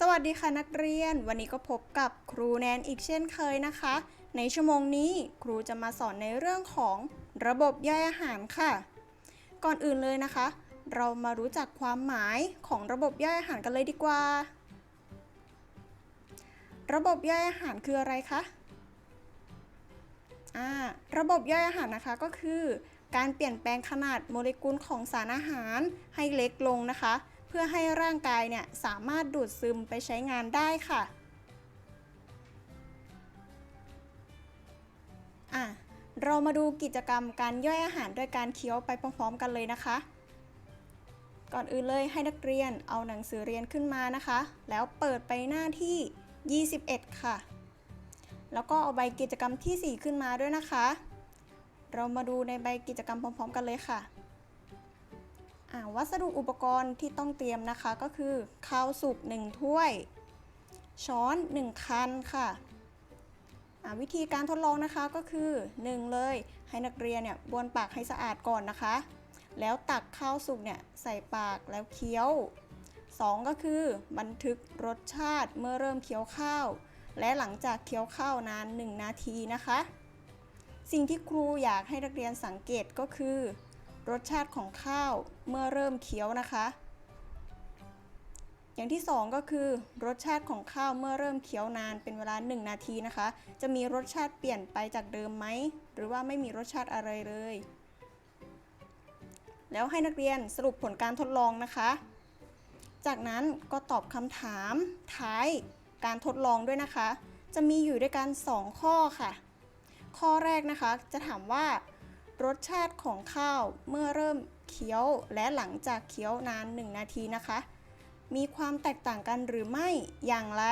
สวัสดีค่ะนักเรียน วันนี้ก็พบกับครูแนนอีกเช่นเคยนะคะ ในชั่วโมงนี้ครูจะมาสอนในเรื่องของระบบย่อยอาหารค่ะ ก่อนอื่นเลยนะคะ เรามารู้จักความหมายของระบบย่อยอาหารกันเลยดีกว่า ระบบย่อยอาหารคืออะไรคะอ่าระบบย่อยอาหารนะคะก็คือ การเปลี่ยนแปลงขนาดโมเลกุลของสารอาหารให้เล็กลงนะคะ พื่อให้ร่างกายเนี่ยสามารถดูดซึมไปใช้งานได้ค่ะอะ เรามาดูกิจกรรมการย่อยอาหารด้วยการเคี้ยวไปพร้อมๆกันเลยนะคะ ก่อนอื่นเลยให้นักเรียนเอาหนังสือเรียนขึ้นมานะคะ แล้วเปิดไปหน้าที่ 21 ค่ะ แล้วก็เอาใบกิจกรรมทีสี่4 ขึ้นมาด้วยนะคะ เรามาดูในใบกิจกรรมพร้อม ๆ กันเลยค่ะ วัสดุอุปกรณ์ที่ต้องเตรียมนะคะก็คือข้าวสุก1ถ้วย ช้อน 1 คันค่ะวิธีการทดลองนะคะก็คือ 1 เลยให้นักเรียนเนี่ยบ้วนปากให้สะอาดก่อนนะคะ แล้วตักข้าวสุกเนี่ยใส่ปากแล้วเคี้ยว 2 ก็คือ บันทึกรสชาติเมื่อเริ่มเคี้ยวข้าว และหลังจากเคี้ยวข้าวนาน 1 นาทีนะคะ สิ่งที่ครูอยากให้นักเรียนสังเกตก็คือ รสชาติของข้าวเมื่อเริ่มเคี้ยวนะคะ อย่างที่ 2 ก็คือ รสชาติของข้าวเมื่อเริ่มเคี้ยวนานเป็นเวลา 1 นาทีนะคะ จะมีรสชาติเปลี่ยนไปจากเดิมไหมหรือว่าไม่มีรสชาติอะไรเลย แล้วให้นักเรียนสรุปผลการทดลองนะคะ จากนั้นก็ตอบคำถามท้ายการทดลองด้วยนะคะ จะมีอยู่ด้วยกัน 2 ข้อค่ะ ข้อแรกนะคะจะถามว่า รสชาติของข้าวเมื่อเริ่มเคี้ยวและหลังจากเคี้ยวนาน 1 นาทีนะคะ มีความแตกต่างกันหรือไม่อย่างไร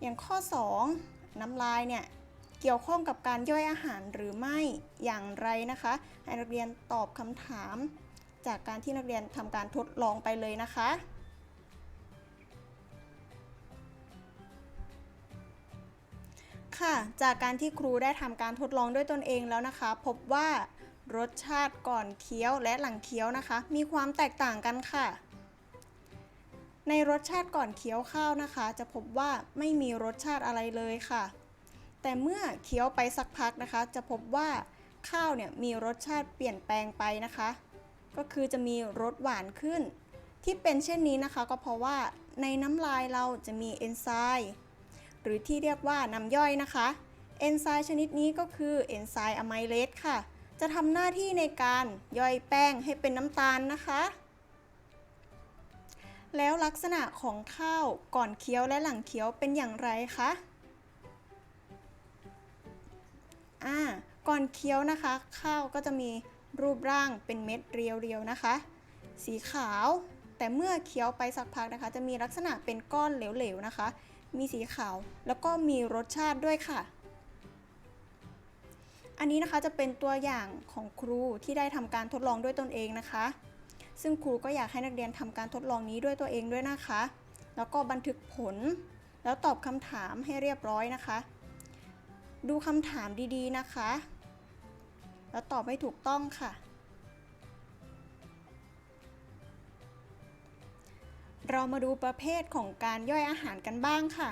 อย่างข้อ 2 น้ำลายเนี่ยเกี่ยวข้องกับการย่อยอาหารหรือไม่อย่างไรนะคะ ให้นักเรียนตอบคำถาม จากการที่นักเรียนทำการทดลองไปเลยนะคะ ค่ะ จากการที่ครูได้ทำการทดลองด้วยตนเองแล้วนะคะ พบว่ารสชาติก่อนเคี้ยวและหลังเคี้ยวนะคะ มีความแตกต่างกันค่ะ ในรสชาติก่อนเคี้ยวข้าวนะคะ จะพบว่าไม่มีรสชาติอะไรเลยค่ะ แต่เมื่อเคี้ยวไปสักพักนะคะ จะพบว่าข้าวเนี่ยมีรสชาติเปลี่ยนแปลงไปนะคะ ก็คือจะมีรสหวานขึ้น ที่เป็นเช่นนี้นะคะ ก็เพราะว่าในน้ำลายเราจะมีเอนไซม์ หรือที่เรียกว่าน้ำย่อยนะคะเอนไซม์ชนิดนี้ก็คือเอนไซม์อะไมเลสค่ะ จะทำหน้าที่ในการย่อยแป้งให้เป็นน้ำตาลนะคะ แล้วลักษณะของข้าวก่อนเคี้ยวและหลังเคี้ยวเป็นอย่างไรคะอ่าก่อนเคี้ยวนะคะ ข้าวก็จะมีรูปร่างเป็นเม็ดเรียวๆนะคะ สีขาว แต่เมื่อเคี้ยวไปสักพักนะคะ จะมีลักษณะเป็นก้อนเหลวๆนะคะ มีสีขาว แล้วก็มีรสชาติด้วยค่ะ อันนี้นะคะจะเป็นตัวอย่างของครูที่ได้ทำการทดลองด้วยตนเองนะคะ ซึ่งครูก็อยากให้นักเรียนทำการทดลองนี้ด้วยตัวเองด้วยนะคะ แล้วก็บันทึกผล แล้วตอบคำถามให้เรียบร้อยนะคะ ดูคำถามดีๆนะคะ แล้วตอบให้ถูกต้องค่ะ เรามาดูประเภทของการย่อยอาหารกันบ้างค่ะ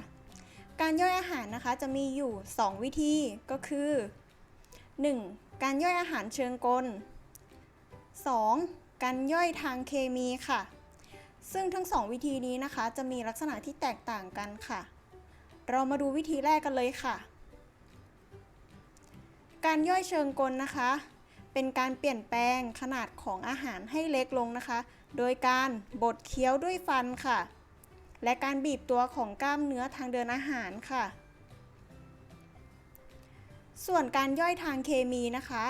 การย่อยอาหารนะคะจะมีอยู่ 2 วิธีก็คือ 1. การย่อยอาหารเชิงกล 2. การย่อยทางเคมีค่ะ ซึ่งทั้ง 2 วิธีนี้นะคะจะมีลักษณะที่แตกต่างกันค่ะ เรามาดูวิธีแรกกันเลยค่ะ การย่อยเชิงกลนะคะ เป็นการเปลี่ยนแปลงขนาดของอาหารให้เล็กลงนะคะ โดยการบดเคี้ยวด้วยฟันค่ะ และการบีบตัวของกล้ามเนื้อทางเดินอาหารค่ะ ส่วนการย่อยทางเคมีนะคะ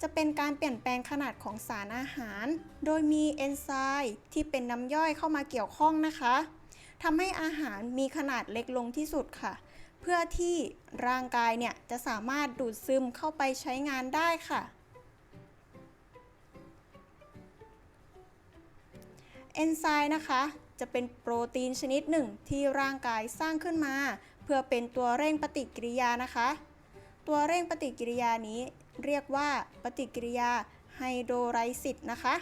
จะเป็นการเปลี่ยนแปลงขนาดของสารอาหาร โดยมีเอนไซม์ที่เป็นน้ำย่อยเข้ามาเกี่ยวข้องนะคะทำให้อาหารมีขนาดเล็กลงที่สุดค่ะ เพื่อที่ร่างกายเนี่ยจะสามารถดูดซึมเข้าไปใช้งานได้ค่ะ เอนไซม์นะคะ จะเป็นโปรตีนชนิดหนึ่งที่ร่างกายสร้างขึ้นมา เพื่อเป็นตัวเร่งปฏิกิริยานะคะ ตัวเร่งปฏิกิริยานี้เรียกว่าปฏิกิริยาไฮโดรไลซิสนะคะ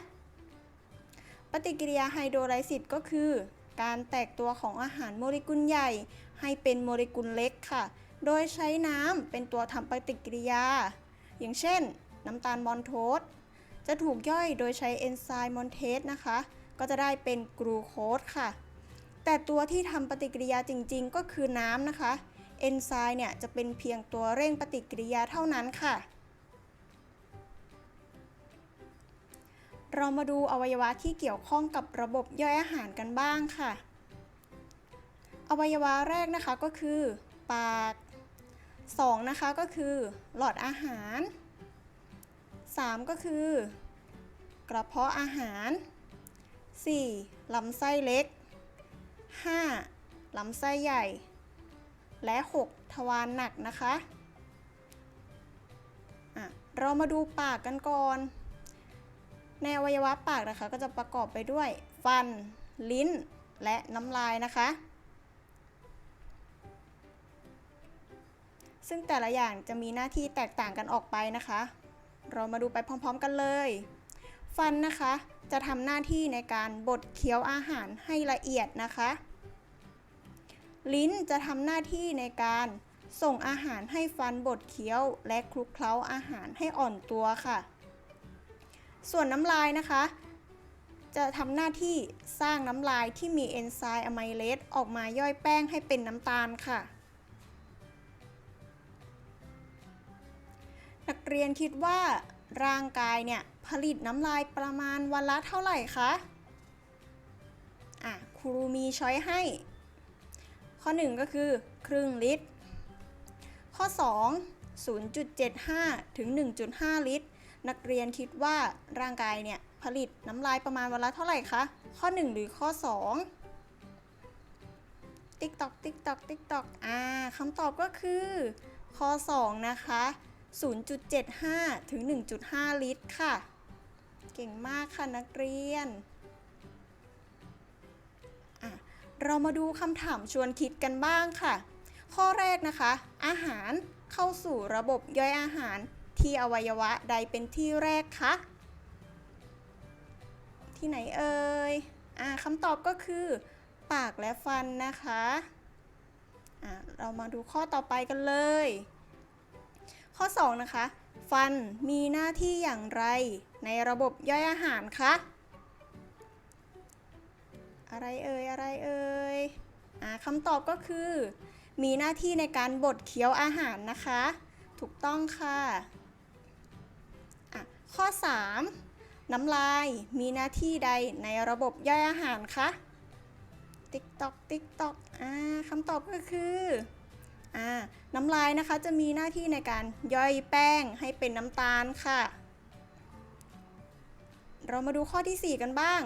ปฏิกิริยาไฮโดรไลซิสก็คือ การแตกตัวของอาหารโมเลกุลใหญ่ ให้เป็นโมเลกุลเล็กค่ะ โดยใช้น้ำเป็นตัวทำปฏิกิริยา อย่างเช่น น้ำตาลมอนโทสจะถูกย่อยโดยใช้เอนไซม์มอนเทสนะคะ ก็จะได้เป็นกลูโคสค่ะ แต่ตัวที่ทำปฏิกิริยาจริง ๆ ก็คือน้ำนะคะ เอนไซม์เนี่ยจะเป็นเพียงตัวเร่งปฏิกิริยาเท่านั้นค่ะ เรามาดูอวัยวะที่เกี่ยวข้องกับระบบย่อยอาหารกันบ้างค่ะ อวัยวะแรกนะคะก็คือปาก 2 นะคะก็คือหลอดอาหาร 3 ก็คือกระเพาะอาหาร 4. ลำไส้เล็ก 5. ลำไส้ใหญ่ และ 6. ทวารหนักนะคะะเรามาดูปากกันก่อน ในอวัยวะปากนะคะ ก็จะประกอบไปด้วย ฟัน ลิ้น และน้ำลายนะคะ ซึ่งแต่ละอย่างจะมีหน้าที่แตกต่างกันออกไปนะคะ เรามาดูไปพร้อม ๆ กันเลย ฟันนะคะ จะทำหน้าที่ในการบดเคี้ยวอาหารให้ละเอียดนะคะ ลิ้นจะทำหน้าที่ในการส่งอาหารให้ฟันบดเคี้ยวและคลุกเคล้าอาหารให้อ่อนตัวค่ะ ส่วนน้ำลายนะคะ จะทำหน้าที่สร้างน้ำลายที่มีเอนไซม์อะไมเลสออกมาย่อยแป้งให้เป็นน้ำตาลค่ะ นักเรียนคิดว่า ร่างกายเนี่ยผลิตน้ำลายประมาณวันละเท่าไหร่คะ อะครูมีช้อยให้ ข้อ 1 ก็คือ ครึ่งลิตร ข้อ 2 0.75 ถึง 1.5 ลิตร นักเรียนคิดว่าร่างกายเนี่ยผลิตน้ำลายประมาณวันละเท่าไหร่คะ ข้อ 1 หรือข้อ 2 ติ๊กตอกติ๊กตอกติ๊กตอกอ่าคำตอบก็คือ ข้อ 2 นะคะ 0.75 ถึง 1.5 ลิตรค่ะ เก่งมากค่ะนักเรียน เรามาดูคำถามชวนคิดกันบ้างค่ะ ข้อแรกนะคะ อาหารเข้าสู่ระบบย่อยอาหารที่อวัยวะใดเป็นที่แรกคะ ที่ไหนเอ่ยอคำตอบก็คือ ปากและฟันนะคะอ่าเรามาดูข้อต่อไปกันเลย ข้อ 2 นะคะ ฟันมีหน้าที่อย่างไร ในระบบย่อยอาหารคะ อะไรเอ่ย อะไรเอ่ยอ่าคำตอบก็คือ มีหน้าที่ในการบดเคี้ยวอาหารนะคะ ถูกต้องค่ะอะข้อ 3 น้ำลายมีหน้าที่ใดในระบบย่อยอาหารคะ ติ๊กตอก ติ๊กตอกอ่าคำตอบก็คือ น้ำลายนะคะจะมีหน้าที่ในการย่อยแป้งให้เป็นน้ำตาลค่ะ เรามาดูข้อที่ 4 กันบ้าง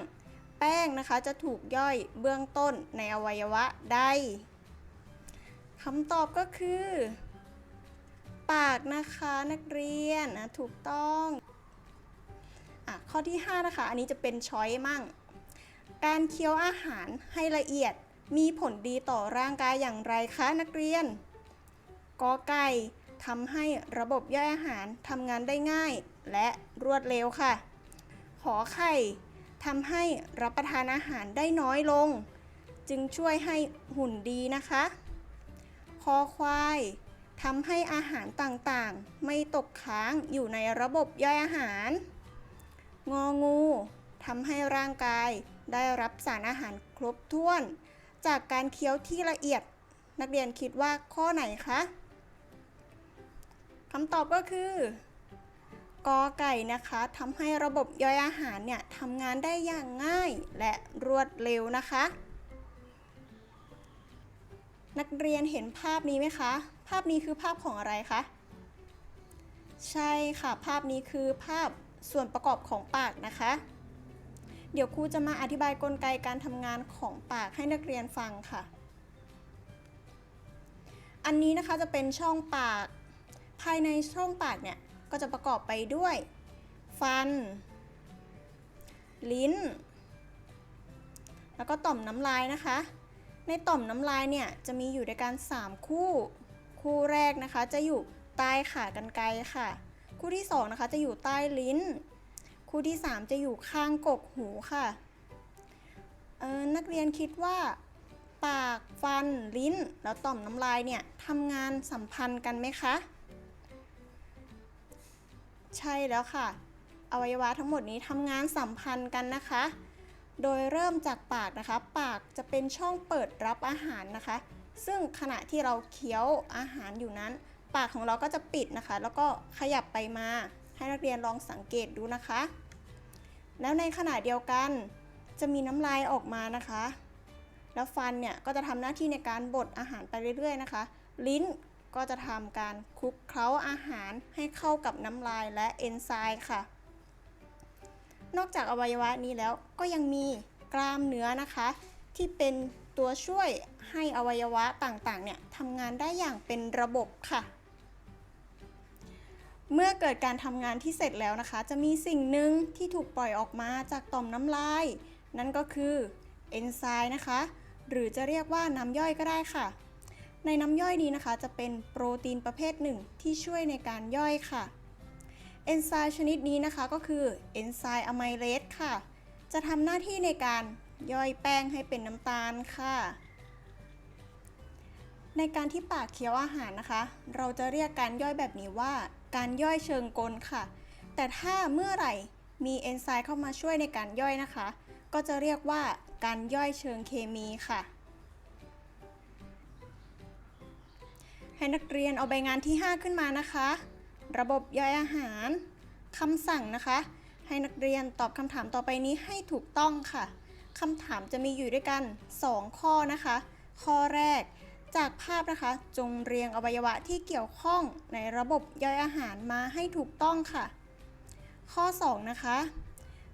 แป้งนะคะจะถูกย่อยเบื้องต้นในอวัยวะใดคำตอบก็คือ ปากนะคะนักเรียนนะถูกต้องอข้อที่ 5 นะคะ อันนี้จะเป็นช้อยมั่ง การเคี้ยวอาหารให้ละเอียดมีผลดีต่อร่างกายอย่างไรคะนักเรียน กอไก่ทำให้ระบบย่อยอาหารทำงานได้ง่าย และรวดเร็วค่ะ ขอไข่ทำให้รับประทานอาหารได้น้อยลง จึงช่วยให้หุ่นดีนะคะ คอควายทำให้อาหารต่างๆ ไม่ตกค้างอยู่ในระบบย่อยอาหาร งองูทำให้ร่างกายได้รับสารอาหารครบถ้วน จากการเคี้ยวที่ละเอียด นักเรียนคิดว่าข้อไหนคะ คำตอบก็คือกอไก่นะคะทำให้ระบบย่อยอาหารเนี่ยทำงานได้อย่างง่ายและรวดเร็วนะคะ นักเรียนเห็นภาพนี้ไหมคะ ภาพนี้คือภาพของอะไรคะใช่ค่ะ ภาพนี้คือภาพส่วนประกอบของปากนะคะ เดี๋ยวครูจะมาอธิบายกลไกการทำงานของปากให้นักเรียนฟังค่ะ อันนี้นะคะจะเป็นช่องปาก ภายในช่องปากเนี่ย ก็จะประกอบไปด้วย ฟัน ลิ้น แล้วก็ต่อมน้ำลายนะคะ ในต่อมน้ำลายเนี่ยจะมีอยู่ด้วยกัน 3 คู่ คู่แรกนะคะจะอยู่ใต้ขากรรไกรค่ะ คู่ที่2นะคะจะอยู่ใต้ลิ้น คู่ที่ 3 จะอยู่ข้างกกหูค่ะนักเรียนคิดว่า ปาก ฟัน ลิ้น แล้วต่อมน้ำลายเนี่ยทำงานสัมพันธ์กันไหมคะ ใช่แล้วค่ะ อวัยวะทั้งหมดนี้ทำงานสัมพันธ์กันนะคะ โดยเริ่มจากปากนะคะ ปากจะเป็นช่องเปิดรับอาหารนะคะ ซึ่งขณะที่เราเคี้ยวอาหารอยู่นั้น ปากของเราก็จะปิดนะคะ แล้วก็ขยับไปมา ให้นักเรียนลองสังเกตดูนะคะ แล้วในขณะเดียวกันจะมีน้ำลายออกมานะคะ แล้วฟันเนี่ยก็จะทำหน้าที่ในการบดอาหารไปเรื่อยๆนะคะ ลิ้น ก็จะทำการคลุกเคล้าอาหารให้เข้ากับน้ำลายและเอนไซม์ค่ะ นอกจากอวัยวะนี้แล้วก็ยังมีกล้ามเนื้อนะคะ ที่เป็นตัวช่วยให้อวัยวะต่างๆเนี่ยทำงานได้อย่างเป็นระบบค่ะ เมื่อเกิดการทำงานที่เสร็จแล้วนะคะ จะมีสิ่งหนึ่งที่ถูกปล่อยออกมาจากต่อมน้ำลาย นั่นก็คือเอนไซม์นะคะ หรือจะเรียกว่าน้ำย่อยก็ได้ค่ะ ในน้ำย่อยนี้นะคะ จะเป็นโปรตีนประเภทหนึ่งที่ช่วยในการย่อยค่ะ เอนไซม์ชนิดนี้นะคะก็คือเอนไซม์อะไมเลสค่ะ จะทำหน้าที่ในการย่อยแป้งให้เป็นน้ำตาลค่ะ ในการที่ปากเคี้ยวอาหารนะคะ เราจะเรียกการย่อยแบบนี้ว่า การย่อยเชิงกลค่ะ แต่ถ้าเมื่อไหร่มีเอนไซม์เข้ามาช่วยในการย่อยนะคะ ก็จะเรียกว่าการย่อยเชิงเคมีค่ะ ให้นักเรียนเอาใบงานที่ 5 ขึ้นมานะคะ ระบบย่อยอาหารคำสั่งนะคะ ให้นักเรียนตอบคำถามต่อไปนี้ให้ถูกต้องค่ะคำถามจะมีอยู่ด้วยกัน 2 ข้อนะคะ ข้อแรกจากภาพนะคะ จงเรียงอวัยวะที่เกี่ยวข้องในระบบย่อยอาหารมาให้ถูกต้องค่ะ ข้อ 2 นะคะ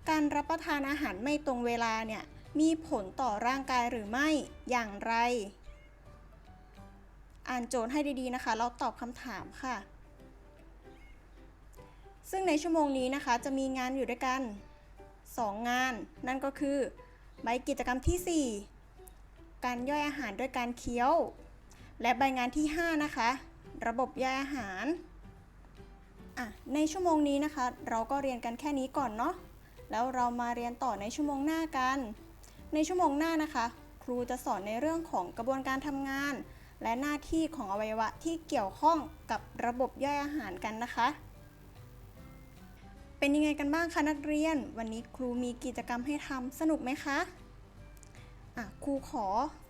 การรับประทานอาหารไม่ตรงเวลาเนี่ยมีผลต่อร่างกายหรือไม่อย่างไร อ่านโจทย์ให้ดีๆนะคะ แล้วตอบคำถามค่ะ ซึ่งในชั่วโมงนี้นะคะ จะมีงานอยู่ด้วยกัน 2 งาน นั่นก็คือใบกิจกรรมที่ 4 การย่อยอาหารด้วยการเคี้ยว และใบงานที่ 5 นะคะ ระบบย่อยอาหารอะในชั่วโมงนี้นะคะ เราก็เรียนกันแค่นี้ก่อนเนาะแล้วเรามาเรียนต่อในชั่วโมงหน้ากัน ในชั่วโมงหน้านะคะ ครูจะสอนในเรื่องของกระบวนการทำงาน และหน้าที่ของอวัยวะที่เกี่ยวข้องกับระบบย่อยอาหารกันนะคะ เป็นยังไงกันบ้างคะนักเรียน วันนี้ครูมีกิจกรรมให้ทำสนุกไหมคะะครูขอ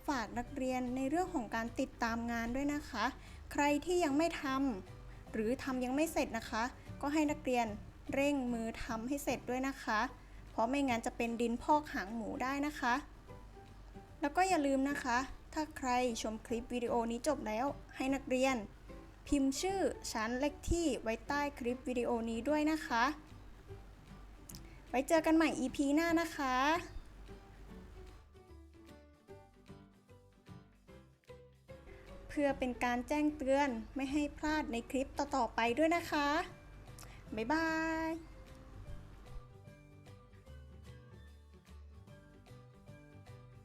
ฝากนักเรียนในเรื่องของการติดตามงานด้วยนะคะ ใครที่ยังไม่ทำหรือทำยังไม่เสร็จนะคะ ก็ให้นักเรียนเร่งมือทำให้เสร็จด้วยนะคะ เพราะไม่งั้นจะเป็นดินพอกหางหมูได้นะคะ แล้วก็อย่าลืมนะคะ ถ้าใครชมคลิปวิดีโอนี้จบแล้ว ให้นักเรียน พิมพ์ชื่อชั้นเลขที่ไว้ใต้คลิปวิดีโอนี้ด้วยนะคะ ไว้เจอกันใหม่ EP หน้านะคะเพื่อเป็นการแจ้งเตือนไม่ให้พลาดในคลิปต่อ ๆ ไปด้วยนะคะ บ๊ายบาย